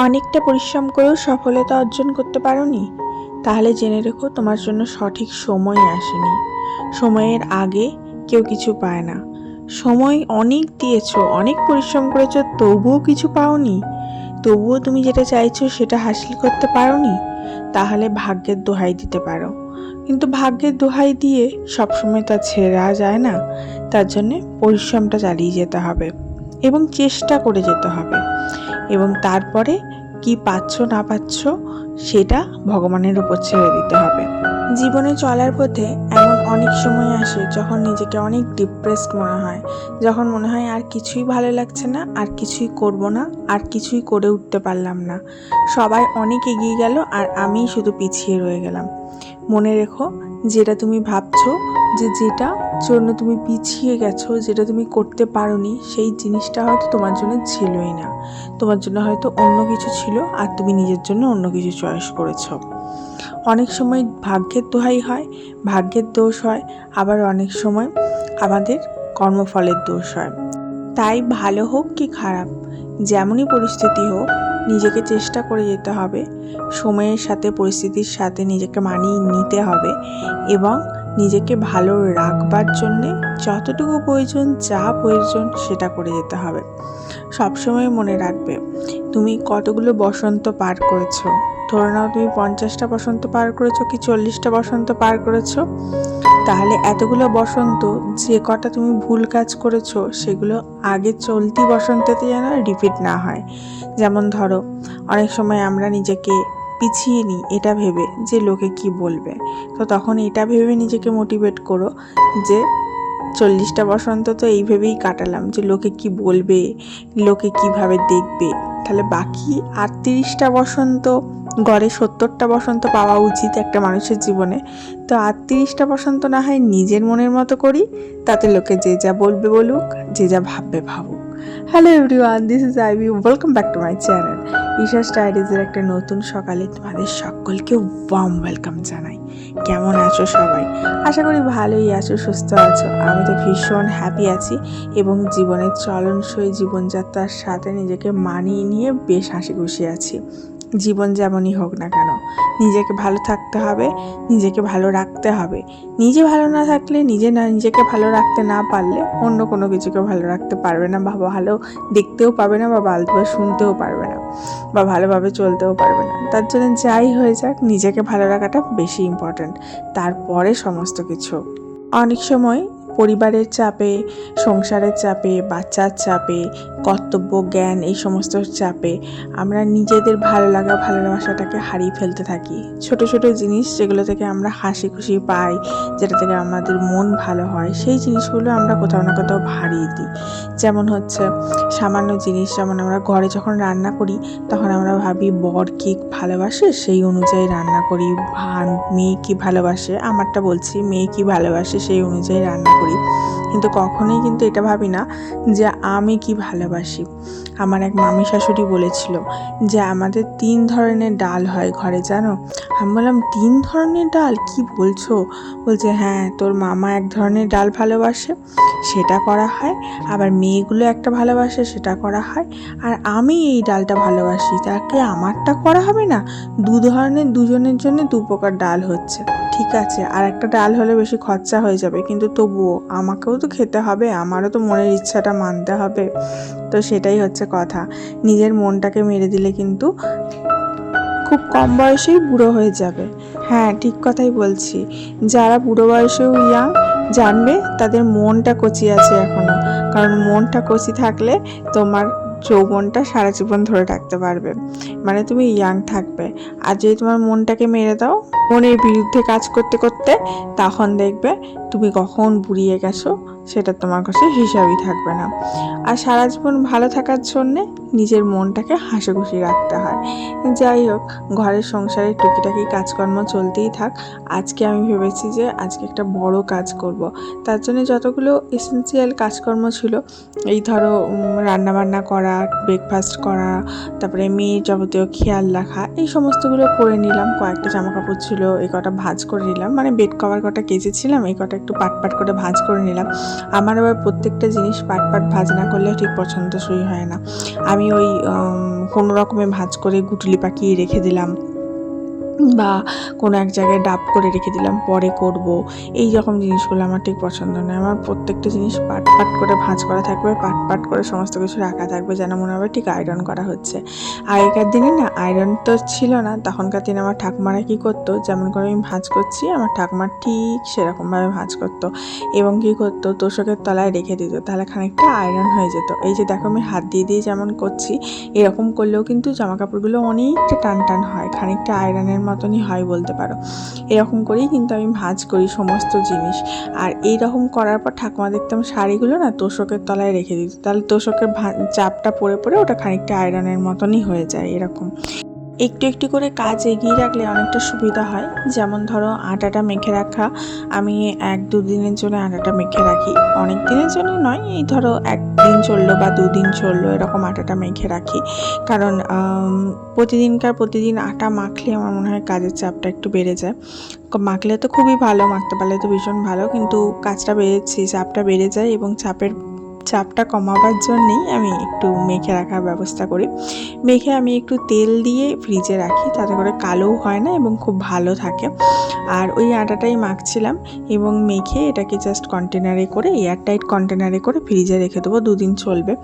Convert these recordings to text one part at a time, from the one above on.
অনেকটা পরিশ্রম করেও সফলতা অর্জন করতে পারোনি। তাহলে জেনে রেখো তোমার জন্য সঠিক সময় আসেনি। সময়ের আগে কেউ কিছু পায় না। সময় অনেক দিয়েছ, অনেক পরিশ্রম করেছ, তবুও কিছু পাওনি। তবুও তুমি যেটা চাইছো সেটা হাসিল করতে পারোনি? তাহলে ভাগ্যের দোহাই দিতে পারো। কিন্তু ভাগ্যের দোহাই দিয়ে সবসময় তা ছেড়া যায় না। তার জন্যে পরিশ্রমটা চালিয়ে যেতে হবে। এবং চেষ্টা করে যেতে হবে। এবং তারপরে কি পাচ্ছ না পাচ্ছ সেটা ভগবানের উপর ছেড়ে দিতে হবে। জীবনে চলার পথে এমন অনেক সময় আসে যখন নিজেকে অনেক ডিপ্রেসড মনে হয়। যখন মনে হয় আর কিছুই ভালো লাগছে না, আর কিছুই করব না, আর কিছুই করে উঠতে পারলাম না। সবাই অনেক এগিয়ে গেল আর আমিই শুধু পিছিয়ে রয়ে গেলাম। মনে রেখো, যেটা তুমি ভাবছ যে যেটা জন্য তুমি পিছিয়ে গেছো, যেটা তুমি করতে পারোনি, সেই জিনিসটা হয়তো তোমার জন্য ছিলই না। তোমার জন্য হয়তো অন্য কিছু ছিল, আর তুমি নিজের জন্য অন্য কিছু চয়েস করেছ। অনেক সময় ভাগ্যের দোহাই হয়, ভাগ্যের দোষ হয়, আবার অনেক সময় আমাদের কর্মফলের দোষ হয়। তাই ভালো হোক কি খারাপ, যেমনই পরিস্থিতি হোক, নিজেকে চেষ্টা করে যেতে হবে, সময়ের সাথে, পরিস্থিতির সাথে নিজেকে মানিয়ে নিতে হবে, এবং নিজেকে ভালো রাখবার জন্যে যতটুকু প্রয়োজন, যা প্রয়োজন সেটা করে যেতে হবে। সবসময় মনে রাখবে, তুমি কতগুলো বসন্ত পার করেছ? ধরে নাও তুমি পঞ্চাশটা বসন্ত পার করেছ কি চল্লিশটা বসন্ত পার করেছ? তাহলে এতগুলো বসন্ত, যে কটা তুমি ভুল কাজ করেছ, সেগুলো আগে চলতি বসন্ততে যেন রিপিট না হয়। যেমন ধরো, অনেক সময় আমরা নিজেকে পিছিয়ে নিই এটা ভেবে যে লোকে কি বলবে। তো তখন এটা ভেবে নিজেকে মোটিভেট করো যে চল্লিশটা বসন্ত তো এই ভেবেই কাটালাম যে লোকে কি বলবে, লোকে কীভাবে দেখবে। তাহলে বাকি আটত্রিশটা বসন্ত, গড়ে সত্তরটা বসন্ত পাওয়া উচিত একটা মানুষের জীবনে। তো আটত্রিশটা বসন্ত না হয় নিজের মনের মতো করি, তাতে লোকে যে যা বলবে বলুক, যে যা ভাববে ভাবুক। Hello everyone this is Ivy welcome back to my channel Isha স্টাইরিজের একটা নতুন সকালে তোমাদের সকলকে ওয়ার্ম ওয়েলকাম জানাই। কেমন আছো সবাই? আশা করি ভালোই আছো, সুস্থ আছো। আমি তো ভীষণ হ্যাপি আছি এবং জীবনের চলনসই জীবনযাত্রার সাথে নিজেকে মানিয়ে নিয়ে বেশ হাসি খুশি আছি। জীবন যেমনই হোক না কেন, নিজেকে ভালো থাকতে হবে, নিজেকে ভালো রাখতে হবে। নিজে ভালো না থাকলে, নিজে না, নিজেকে ভালো রাখতে না পারলে অন্য কোনো কিছুকে ভালো রাখতে পারবে না, বা ভালো দেখতেও পাবে না, বা ভালোভাবে শুনতেও পারবে না। বা ভালোভাবে চলতেও পারবে না। তার জন্য যাই হয়ে যাক, নিজেকে ভালো রাখাটা বেশি ইম্পর্ট্যান্ট তারপরে সমস্ত কিছু। অনেক সময় পরিবারের চাপে, সংসারের চাপে, বাচ্চার চাপে, কর্তব্য, জ্ঞান, এই সমস্ত চাপে আমরা নিজেদের ভালো লাগা, ভালোবাসাটাকে হারিয়ে ফেলতে থাকি। ছোট ছোট জিনিস যেগুলো থেকে আমরা হাসি খুশি পাই, যেটা থেকে আমাদের মন ভালো হয়, সেই জিনিসগুলো আমরা কোথাও না কোথাও হারিয়ে দিই। যেমন হচ্ছে সামান্য জিনিস, যেমন আমরা ঘরে যখন রান্না করি, তখন আমরা ভাবি, বর কি ভালোবাসে? সেই অনুযায়ী রান্না করি মেয়ে কি ভালোবাসে? আমারটা বলছি, মেয়ে কি ভালোবাসে? সেই অনুযায়ী রান্না করি। কিন্তু কখনোই কিন্তু এটা ভাবি না যে আমি কি ভালোবাসি। আমার এক মামি শাশুড়ি বলেছিল যে আমাদের তিন ধরনের ডাল হয় ঘরে, জানো? আমি বললাম, তিন ধরনের ডাল? কি বলছো? বলছে হ্যাঁ তোর মামা এক ধরনের ডাল ভালোবাসে, সেটা করা হয়। আবার মেয়েগুলো একটা ভালোবাসে, সেটা করা হয়। আর আমি এই ডালটা ভালোবাসি, তাকে আমারটা করা হবে না? দু ধরনের, দুজনের জন্য দু প্রকার ডাল হচ্ছে। ঠিক আছে আর একটা ডাল হলে বেশি খরচা হয়ে যাবে, কিন্তু তবুও আমাকেও তো খেতে হবে, আমারও তো মনের ইচ্ছাটা মানতে হবে। তো সেটাই হচ্ছে কথা। নিজের মনটাকে মেরে দিলে কিন্তু খুব কম বয়সেই বুড়ো হয়ে যাবে। হ্যাঁ ঠিক কথাই বলছি। যারা বুড়ো বয়সেও ইয়া, জানবে তাদের মনটা কচি আছে এখনও। কারণ মনটা কচি থাকলে তোমার যৌবনটা সারা জীবন ধরে রাখতে পারবে। মানে তুমি ইয়াং থাকবে। আর যদি তোমার মনটাকে মেরে দাও, মনের বিরুদ্ধে কাজ করতে করতে, তখন দেখবে তুমি কখন বুড়িয়ে গেছো। সেটা তোমার কাছে হিসাবই থাকবে না। আর সারা জীবন ভালো থাকার জন্যে নিজের মনটাকে হাসি খুশি রাখতে হয়। যাই হোক, ঘরের সংসারে টুকিটাকি কাজকর্ম চলতেই থাক। আজকে আমি ভেবেছি যে আজকে একটা বড় কাজ করব। তার জন্য যতগুলো এসেন্সিয়াল কাজকর্ম ছিল, এই ধরো রান্নাবান্না করা ব্রেকফাস্ট করা, তারপরে মেয়ের যাবতীয় খেয়াল রাখা, এই সমস্তগুলো করে নিলাম। কয়েকটা জামা কাপড় ছিল, এই কটা ভাজ করে নিলাম। মানে বেড কভার কটা কেচেছিলাম, এই কটা একটু পাট পাট করে ভাজ করে নিলাম। আমার আবার প্রত্যেকটা জিনিস পাট পাট ভাজ না করলে ঠিক পছন্দসই হয় না। আমি ওই কোনো রকমে ভাজ করে গুটলি পাকিয়ে রেখে দিলাম। বা কোনো এক জায়গায় ডাব করে রেখে দিলাম, পরে করব। এই রকম জিনিসগুলো আমার ঠিক পছন্দ নয়। আমার প্রত্যেকটা জিনিস পাট পাট করে ভাঁজ করা থাকবে, পাট পাট করে সমস্ত কিছু রাখা থাকবে যেন মনে হবে ঠিক আয়রন করা হচ্ছে। আগেকার দিনে না, আয়রন তো ছিল না, তখনকার দিনে আমার ঠাকুমারা কী করতো, যেমন করে আমি ভাঁজ করছি, আমার ঠাকুমা ঠিক সেরকমভাবে ভাঁজ করতো এবং কী করতো, তোষকের তলায় রেখে দিত, তাহলে খানিকটা আয়রন হয়ে যেত। এই যে দেখো আমি হাত দিয়ে দিয়ে যেমন করছি, এরকম করলেও কিন্তু জামা কাপড়গুলো অনেকটা টান টান হয়, খানিকটা আয়রনের মতনই হয় বলতে পারো। এরকম করেই কিন্তু আমি ভাঁজ করি সমস্ত জিনিস। আর এইরকম করার পর ঠাকুমা দেখতাম শাড়িগুলো না তোষকের তলায় রেখে দিত। তাহলে তোষকের চাপটা পরে পরে ওটা খানিকটা আয়রনের মতনই হয়ে যায় এরকম। একটু একটু করে কাজ এগিয়ে রাখলে অনেকটা সুবিধা হয়। যেমন ধরো, আটাটা মেখে রাখা। আমি এক দুদিনের জন্য আটাটা মেখে রাখি। অনেক দিনের জন্য নয়, এই ধরো একদিন চলল বা দুদিন চলল এরকম আটাটা মেখে রাখি। কারণ প্রতিদিনকার প্রতিদিন আটা মাখলে আমার মনে হয় কাজের চাপটা একটু বেড়ে যায়। মাখলে তো খুবই ভালো, মাখতে পারলে তো ভীষণ ভালো। কিন্তু কাজটা বেড়েছে, চাপটা বেড়ে যায় এবং চাপের চাপটা কমাবার জন্যেই আমি একটু মেখে রাখার ব্যবস্থা করি। মেখে আমি একটু তেল দিয়ে ফ্রিজে রাখি, তাতে করে কালোও হয় না এবং খুব ভালো থাকে। আর ওই আটাটাই মাখছিলাম এবং মেখে এটাকে জাস্ট কন্টেনারে করে এয়ারটাইট কন্টেনারে করে ফ্রিজে রেখে দেবো, দুদিন চলবে।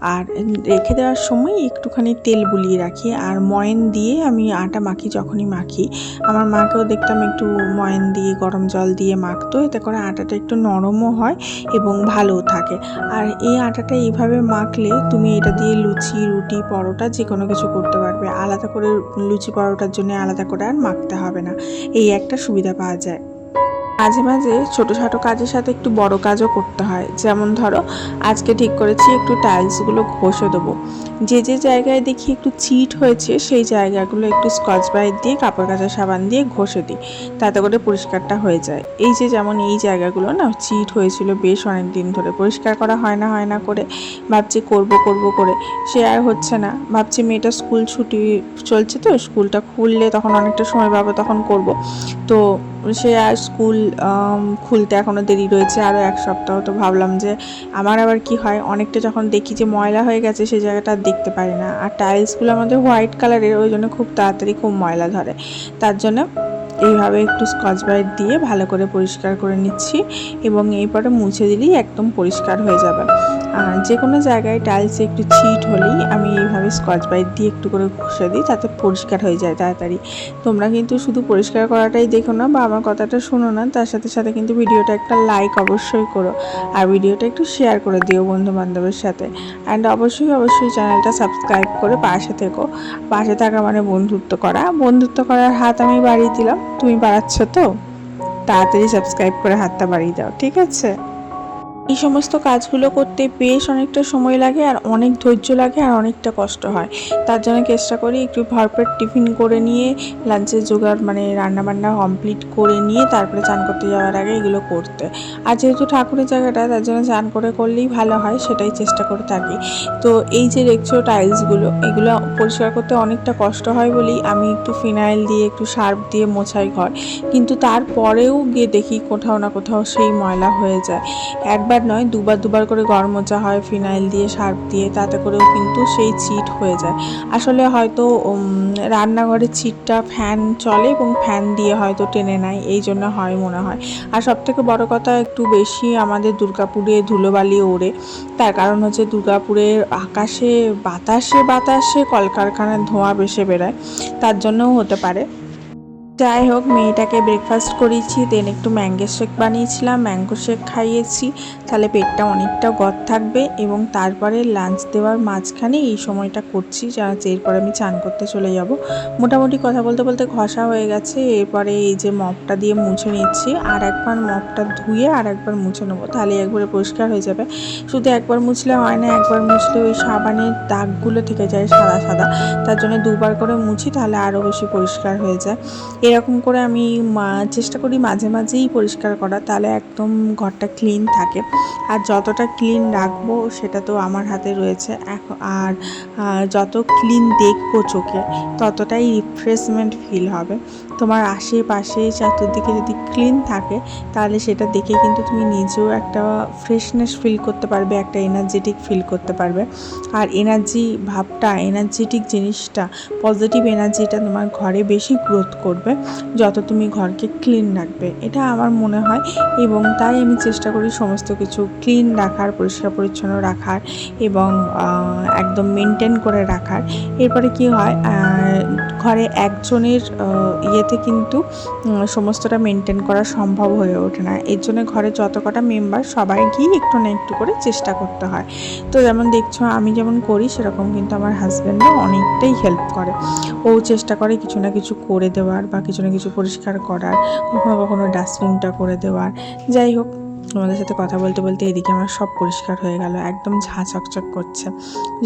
আর রেখে দেওয়ার সময় একটুখানি তেল বুলিয়ে রাখি আর ময়ন দিয়ে আমি আটা মাখি যখনই মাখি। আমার মাকেও দেখতাম একটু ময়ন দিয়ে, গরম জল দিয়ে মাখতো, এতে করে আটাটা একটু নরমও হয় এবং ভালোও থাকে। আর এই আটাটা এইভাবে মাখলে তুমি এটা দিয়ে লুচি, রুটি, পরোটা যে কোনো কিছু করতে পারবে। আলাদা করে লুচি, পরোটার জন্য আলাদা করে আর মাখতে হবে না। এই একটা সুবিধা পাওয়া যায়। মাঝে মাঝে ছোটোখাটো কাজের সাথে একটু বড় কাজও করতে হয়। যেমন ধরো, আজকে ঠিক করেছি একটু টাইলসগুলো ঘষে দেবো। যে যে জায়গায় দেখি একটু চিট হয়েছে, সেই জায়গাগুলো একটু স্কচ ব্রাইট দিয়ে, কাপড় কাচা সাবান দিয়ে ঘষে দিই। তাতে করে পরিষ্কারটা হয়ে যায়। এই যে যেমন এই জায়গাগুলো না, চিট হয়েছিল বেশ অনেক দিন ধরে, পরিষ্কার করা হয় না হয় না করে, ভাবছি করব করব করে। সে আর হচ্ছে না। ভাবছি মেয়েটা স্কুল ছুটি চলছে তো স্কুলটা খুললে তখন অনেকটা সময় পাবো, তখন করব। তো সে আর স্কুল খুলতে এখনও দেরি রয়েছে আরও এক সপ্তাহ, তো ভাবলাম যে আমার আবার কি হয়? অনেকটা যখন দেখি যে ময়লা হয়ে গেছে সেই জায়গাটা আর দেখতে পারি না। আর টাইলসগুলো আমাদের হোয়াইট কালারের ওই জন্য খুব তাড়াতাড়ি খুব ময়লা ধরে। তার জন্য এইভাবে একটু স্কচ ব্রাইট দিয়ে ভালো করে পরিষ্কার করে নিচ্ছি এবং এরপরে মুছে দিলেই একদম পরিষ্কার হয়ে যাবে। আর যে কোনো জায়গায় টাইলসে একটু ছিট হলেই আমি এইভাবে স্কচ ব্রাইট দিয়ে একটু করে ঘষে দিই, তাতে পরিষ্কার হয়ে যায় তাড়াতাড়ি। তোমরা কিন্তু শুধু পরিষ্কার করাটাই দেখো না বা আমার কথাটা শোনো না, তার সাথে সাথে কিন্তু ভিডিওটা একটা লাইক অবশ্যই করো। আর ভিডিওটা একটু শেয়ার করে দিও বন্ধু বান্ধবের সাথে। অ্যান্ড অবশ্যই অবশ্যই চ্যানেলটা সাবস্ক্রাইব করে পাশে থেকো। পাশে থাকা মানে বন্ধুত্ব করা। বন্ধুত্ব করার হাত আমি বাড়িয়ে দিলাম। তুমি বাড়াচ্ছ তো? তাড়াতাড়ি সাবস্ক্রাইব করে হাতটা বাড়িয়ে দাও ঠিক আছে? এই সমস্ত কাজগুলো করতে বেশ অনেকটা সময় লাগে আর অনেক ধৈর্য লাগে আর অনেকটা কষ্ট হয়। তার জন্য চেষ্টা করি একটু ভরপেট টিফিন করে নিয়ে, লাঞ্চের জোগাড় মানে রান্নাবান্না কমপ্লিট করে নিয়ে তারপরে চান করতে যাওয়ার আগে এগুলো করতে। আর যেহেতু ঠাকুরের জায়গাটা, তার জন্য চান করে করলেই ভালো হয়, সেটাই চেষ্টা করে থাকি। তো এই যে দেখছ টাইলসগুলো এগুলো পরিষ্কার করতে অনেকটা কষ্ট হয় বলেই আমি একটু ফিনাইল দিয়ে, একটু সার্ফ দিয়ে মোছাই ঘর। কিন্তু তারপরেও গিয়ে দেখি কোথাও না কোথাও সেই ময়লা হয়ে যায়। একবার নয়, দুবার দুবার করে ঘর মোছা হয়, ফিনাইল দিয়ে, সার্ফ দিয়ে, তাতে করেও কিন্তু সেই চিট হয়ে যায়। আসলে হয়তো রান্নাঘরে চিটটা ফ্যান চলে এবং ফ্যান দিয়ে হয়তো টেনে নেয়, এই জন্য হয় মনে হয়। আর সবথেকে বড় কথা, একটু বেশি আমাদের দুর্গাপুরে ধুলোবালি ওড়ে। তার কারণ হচ্ছে দুর্গাপুরের আকাশে, বাতাসে বাতাসে কলকারখানার ধোঁয়া বেশি বেরোয় তার জন্যও হতে পারে। যাই হোক, মেয়েটাকে ব্রেকফাস্ট করিয়েছি দেন একটু ম্যাঙ্গো শেক বানিয়েছিলাম ম্যাঙ্গো শেক খাইয়েছি। তাহলে পেটটা অনেকটা গদ থাকবে এবং তারপরে লাঞ্চ দেওয়ার মাঝখানে এই সময়টা করছি যা এরপরে আমি চান করতে চলে যাব। মোটামুটি কথা বলতে বলতে ঘষা হয়ে গেছে, এরপরে এই যে মপটা দিয়ে মুছে নিচ্ছি আর একবার মপটা ধুয়ে আর একবার মুছে নেব, তাহলে একবারে পরিষ্কার হয়ে যাবে। শুধু একবার মুছলে হয় না, একবার মুছলে ওই সাবানের দাগগুলো থেকে যায় সাদা সাদা, তার জন্য দুবার করে মুছি, তাহলে আরও বেশি পরিষ্কার হয়ে যায়। এরকম করে আমি চেষ্টা করি মাঝে মাঝেই পরিষ্কার করা, তাহলে একদম ঘরটা ক্লিন থাকে। আর যতটা ক্লিন রাখব সেটা তো আমার হাতে রয়েছে। আর যত ক্লিন দেখব চোখে, ততটাই রিফ্রেশমেন্ট ফিল হবে। তোমার আশেপাশে চতুর্দিকে যদি ক্লিন থাকে তাহলে সেটা দেখে কিন্তু তুমি নিজেও একটা ফ্রেশনেস ফিল করতে পারবে একটা এনার্জেটিক ফিল করতে পারবে। আর এনার্জি ভাবটা এনার্জেটিক জিনিসটা পজিটিভ এনার্জিটা তোমার ঘরে বেশি গ্রোথ করবে যত তুমি ঘরকে ক্লিন রাখবে। এটা আমার মনে হয় এবং তাই আমি চেষ্টা করি সমস্ত কিছু ক্লিন রাখার পরিষ্কার পরিচ্ছন্ন রাখার এবং একদম মেনটেন করে রাখার। এরপরে কি হয় ঘরে একজনের আহ, ইয়েতে কিন্তু সমস্তটা মেনটেন করা সম্ভব হয়ে ওঠে না। এর জন্য ঘরে যত কটা মেম্বার সবাই গিয়ে একটু না একটু করে চেষ্টা করতে হয়। তো যেমন দেখছ, আমি যেমন করি, সেরকম কিন্তু আমার হাজব্যান্ডও অনেকটাই হেল্প করে। ও চেষ্টা করে কিছু না কিছু করে দেওয়ার বা কিছু না কিছু পরিষ্কার করার, কখনো কখনো ডাস্টবিনটা করে দেওয়ার। যাই হোক তোমাদের সাথে কথা বলতে বলতে এদিকে আমার সব পরিষ্কার হয়ে গেল, একদম ঝাঁ চকচক করছে।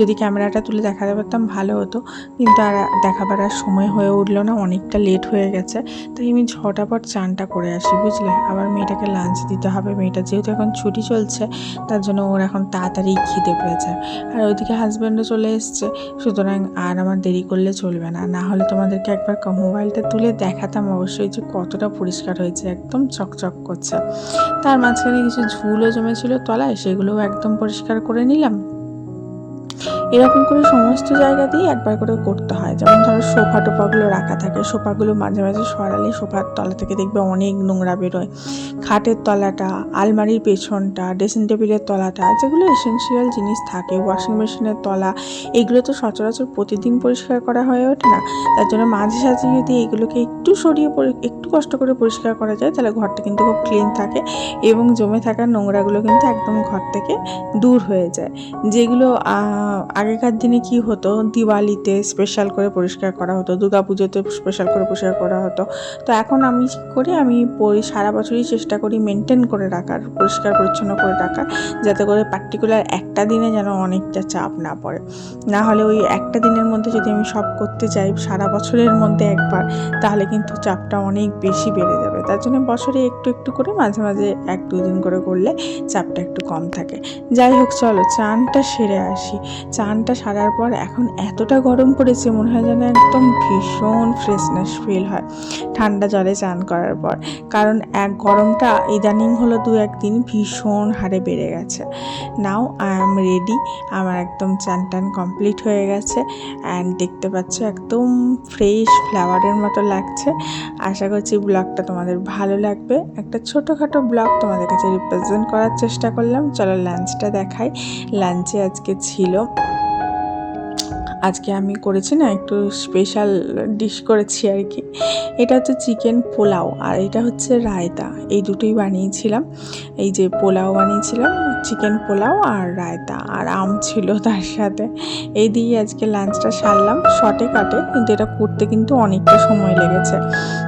যদি ক্যামেরাটা তুলে দেখাতে পারতাম ভালো হতো, কিন্তু আর দেখাবার আর সময় হয়ে উঠল না, অনেকটা লেট হয়ে গেছে। তাই আমি ঝটাপট চানটা করে আসি, বুঝলে? আবার মেয়েটাকে লাঞ্চ দিতে হবে, মেয়েটা যেহেতু এখন ছুটি চলছে, তার জন্য ওর এখন তাড়াতাড়ি খিদে পেয়ে যায় আর ওইদিকে হাজব্যান্ডও চলে এসছে, সুতরাং আর আমার দেরি করলে চলবে না। না হলে তোমাদেরকে একবার মোবাইলটা তুলে দেখাতাম অবশ্যই যে কতটা পরিষ্কার হয়েছে, একদম চকচক করছে। তার মাঝখানে কিছু ঝুলও জমেছিল তলায় সেগুলোও একদম পরিষ্কার করে নিলাম। এরকম করে সমস্ত জায়গাতেই একবার করে করতে হয়। যেমন ধরো সোফা টোফাগুলো রাখা থাকে, সোফাগুলো মাঝে মাঝে সরালে সোফার তলা থেকে দেখবে অনেক নোংরা বেরোয়। খাটের তলাটা, আলমারির পেছনটা ড্রেসিং টেবিলের তলাটা, যেগুলো এসেন্সিয়াল জিনিস থাকে। ওয়াশিং মেশিনের তলা, এগুলো তো সচরাচর প্রতিদিন পরিষ্কার করা হয়ে ওঠে না। তার জন্য মাঝে সাঝে যদি এগুলোকে একটু সরিয়ে একটু কষ্ট করে পরিষ্কার করা যায়, তাহলে ঘরটা কিন্তু খুব ক্লিন থাকে এবং জমে থাকা নোংরাগুলো কিন্তু একদম ঘর থেকে দূর হয়ে যায়। যেগুলো আগেকার দিনে কি হতো? দিওয়ালিতে স্পেশাল করে পরিষ্কার করা হতো দুর্গা পুজোতে স্পেশাল করে পরিষ্কার করা হতো। তো এখন আমি করি? আমি সারা বছরই চেষ্টা করি মেনটেন করে রাখার, পরিষ্কার পরিচ্ছন্ন করে রাখার, যাতে করে পার্টিকুলার একটা দিনে যেন অনেকটা চাপ না পড়ে। না হলে ওই একটা দিনের মধ্যে যদি আমি সব করতে চাই সারা বছরের মধ্যে একবার, তাহলে কিন্তু চাপটা অনেক বেশি বেড়ে যাবে। তার জন্য বছরে একটু একটু করে মাঝে মাঝে এক দুদিন করে করলে চাপটা একটু কম থাকে। যাই হোক, চলো চানটা সেরে আসি। চানটা সারার পর এখন এতটা গরম পড়েছে, মনে হয় যেন একদম ভীষণ ফ্রেশনেস ফিল হয় ঠান্ডা জলে চান করার পর। কারণ এক গরমটা ইদানিং হলো দু একদিন ভীষণ হারে বেড়ে গেছে। নাও আই এম রেডি আমার একদম চান টান কমপ্লিট হয়ে গেছে অ্যান্ড দেখতে পাচ্ছ একদম ফ্রেশ ফ্লাওয়ারের মতো লাগছে। আশা করছি ব্লগটা তোমাদের ভালো লাগবে। একটা ছোটোখাটো ব্লগ তোমাদের কাছে রিপ্রেজেন্ট করার চেষ্টা করলাম। চলো লাঞ্চটা দেখাই। লাঞ্চে আজকে ছিল আজকে আমি করেছি না, একটু স্পেশাল ডিশ করেছি আর কি। এটা হচ্ছে চিকেন পোলাও আর এটা হচ্ছে রায়তা। এই দুটোই বানিয়েছিলাম। এই যে পোলাও বানিয়েছিলাম চিকেন পোলাও আর রায়তা। আর আম ছিল তার সাথে। এই দিয়ে আজকে লাঞ্চটা সারলাম। শর্টে কাটে কিন্তু এটা করতে কিন্তু অনেকটা সময় লেগেছে।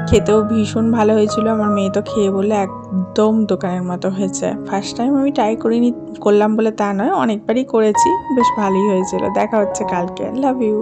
খেতেও ভীষণ ভালো হয়েছিল। আমার মেয়ে তো খেয়ে বলে একদম দোকানের মতো হয়েছে। ফার্স্ট টাইম আমি ট্রাই করিনি, করলাম বলে তা নয়, অনেকবারই করেছি, বেশ ভালোই হয়েছিল। দেখা হচ্ছে কালকে। Love you